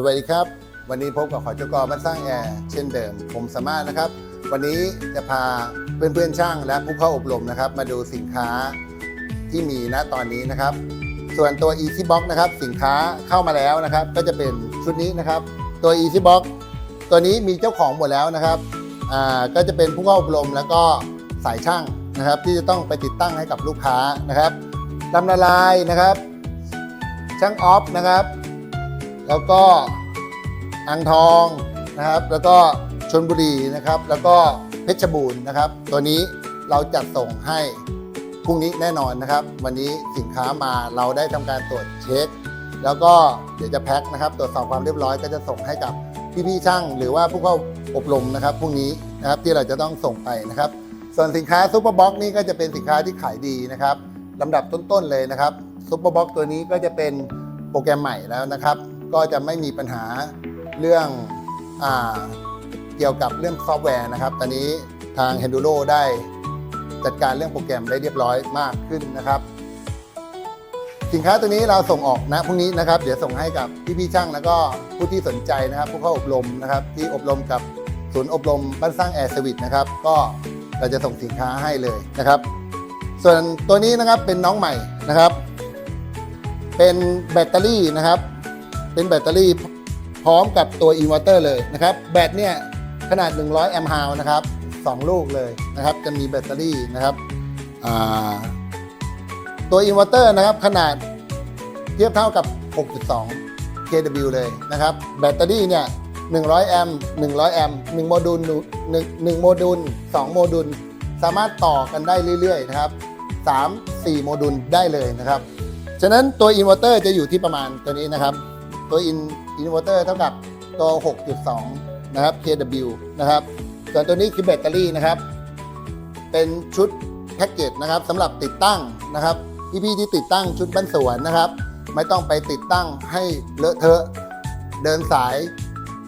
สวัสดีครับ วันนี้พบกับขอจกบ้านสร้างแอร์เช่นเดิม ผมสามารถนะครับ วันนี้จะพาเพื่อนๆช่างและผู้เข้าอบรมนะครับ มาดูสินค้าที่มีณตอนนี้นะครับ ส่วนตัว Easy Box นะครับสินค้าเข้ามาแล้วนะครับ ก็จะเป็นชุดนี้นะครับ ตัว Easy Box ตัวนี้มีเจ้าของหมดแล้วนะครับอ่าก็จะเป็นผู้เข้าอบรมแล้วก็สายช่างนะครับ ที่จะต้องไปติดตั้งให้กับลูกค้านะครับลำละลายนะครับ ช่างออฟนะครับ แล้วก็อ่างทองนะครับ แล้วก็ชนบุรีนะครับ แล้วก็เพชรบูรณ์นะครับ ตัวนี้เราจัดส่งให้พรุ่งนี้แน่นอนนะครับ วันนี้สินค้ามาเราได้ทำการตรวจเช็ค แล้วก็เดี๋ยวจะแพ็คนะครับ ตรวจสอบความเรียบร้อยก็จะส่งให้กับพี่ๆช่าง หรือว่าผู้เข้าอบรมนะครับพรุ่งนี้นะครับที่เราจะต้องส่งไปนะครับ ส่วนสินค้าซูเปอร์บ็อกนี่ก็จะเป็นสินค้าที่ขายดีนะครับลำดับต้นๆเลยนะครับซูเปอร์บ็อกตัวนี้ก็จะเป็นโปรแกรมใหม่แล้วนะครับ ก็จะไม่มีปัญหาเรื่องอเกี่ยวกับเรื่องซอฟต์แวร์นะครับ ตอนนี้ทาง h e n d u r o ได้จัดการเรื่องโปรแกรมได้เรียบร้อยมากขึ้นนะครับ สินค้าตัวนี้เราส่งออกนะพรุ่งนี้นะครับ เดี๋ยวส่งให้กับพี่ๆช่างแล้วก็ผู้ที่สนใจนะครับ ผู้เข้าอบรมนะครับ ที่อบรมกับศูนย์อบรมบ้านสร้างแอร์สวิตนะครับ ก็เราจะส่งสินค้าให้เลยนะครับ ส่วนตัวนี้นะครับเป็นน้องใหม่นะครับ เป็นแบตเตอรี่นะครับ เป็นแบตเตอรี่พร้อมกับตัวอินเวอร์เตอร์เลยนะครับ แบตเนี่ยขนาด 100 แอมป์ฮาวนะครับ 2 ลูกเลยนะครับ จะมีแบตเตอรี่นะครับ ตัวอินเวอร์เตอร์นะครับ ขนาดเทียบเท่ากับ 6.2 kW เลยนะครับ แบตเตอรี่เนี่ย 100 แอมป์ 100 แอมป์ 1 โมดูล1 1โมดูล 2 โมดูล สามารถต่อกันได้เรื่อยๆนะครับ 3 4 โมดูลได้เลยนะครับ ฉะนั้นตัวอินเวอร์เตอร์จะอยู่ที่ประมาณตัวนี้นะครับ ตัวอินอินเวอร์เตอร์เท่ากับตัว 6.2 นะครับ kW นะครับ ส่วนตัวนี้คือแบตเตอรี่นะครับ เป็นชุดแพ็กเกจนะครับสำหรับติดตั้งนะครับพี่ๆที่ติดตั้งชุดบ้านสวนนะครับ ไม่ต้องไปติดตั้งให้เลอะเทอะเดินสาย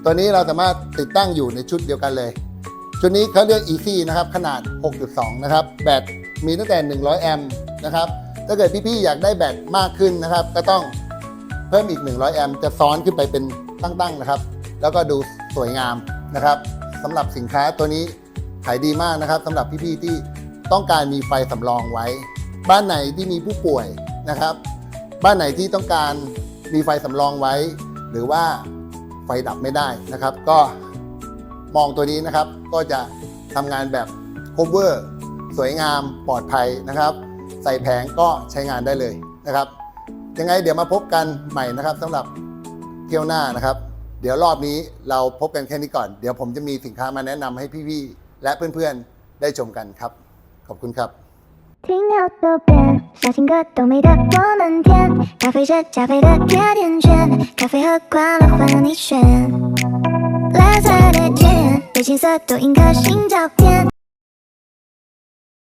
ตัวนี้เราสามารถติดตั้งอยู่ในชุดเดียวกันเลย ชุดนี้เขาเรียก Easy นะครับ ขนาด 6.2 นะครับ แบตมีตั้งแต่ 100 แอมป์นะครับ ถ้าเกิดพี่ๆอยากได้แบตมากขึ้นนะครับ ก็ต้อง เพิ่มอีก 100 แอมป์จะซ้อนขึ้นไปเป็นตั้งๆนะครับ แล้วก็ดูสวยงามนะครับสำหรับสินค้าตัวนี้ขายดีมากนะครับสำหรับพี่ๆที่ต้องการมีไฟสำรองไว้ บ้านไหนที่มีผู้ป่วยนะครับ บ้านไหนที่ต้องการมีไฟสำรองไว้ หรือว่าไฟดับไม่ได้นะครับ ก็มองตัวนี้นะครับก็จะทำงานแบบ cover สวยงามปลอดภัยนะครับ ใส่แผงก็ใช้งานได้เลยนะครับ ยังไงเดี๋ยวมาพบกันใหม่นะครับสำหรับเที่ยวหน้านะครับ เดี๋ยวรอบนี้เราพบกันแค่นี้ก่อน เดี๋ยวผมจะมีสินค้ามาแนะนำให้พี่ๆและเพื่อนๆได้ชมกันครับ ขอบคุณครับ听了都别，小情歌都没得我们甜。咖啡是加倍的甜甜圈，咖啡和快乐换了你选。蓝色的甜，背景色都印刻新照片，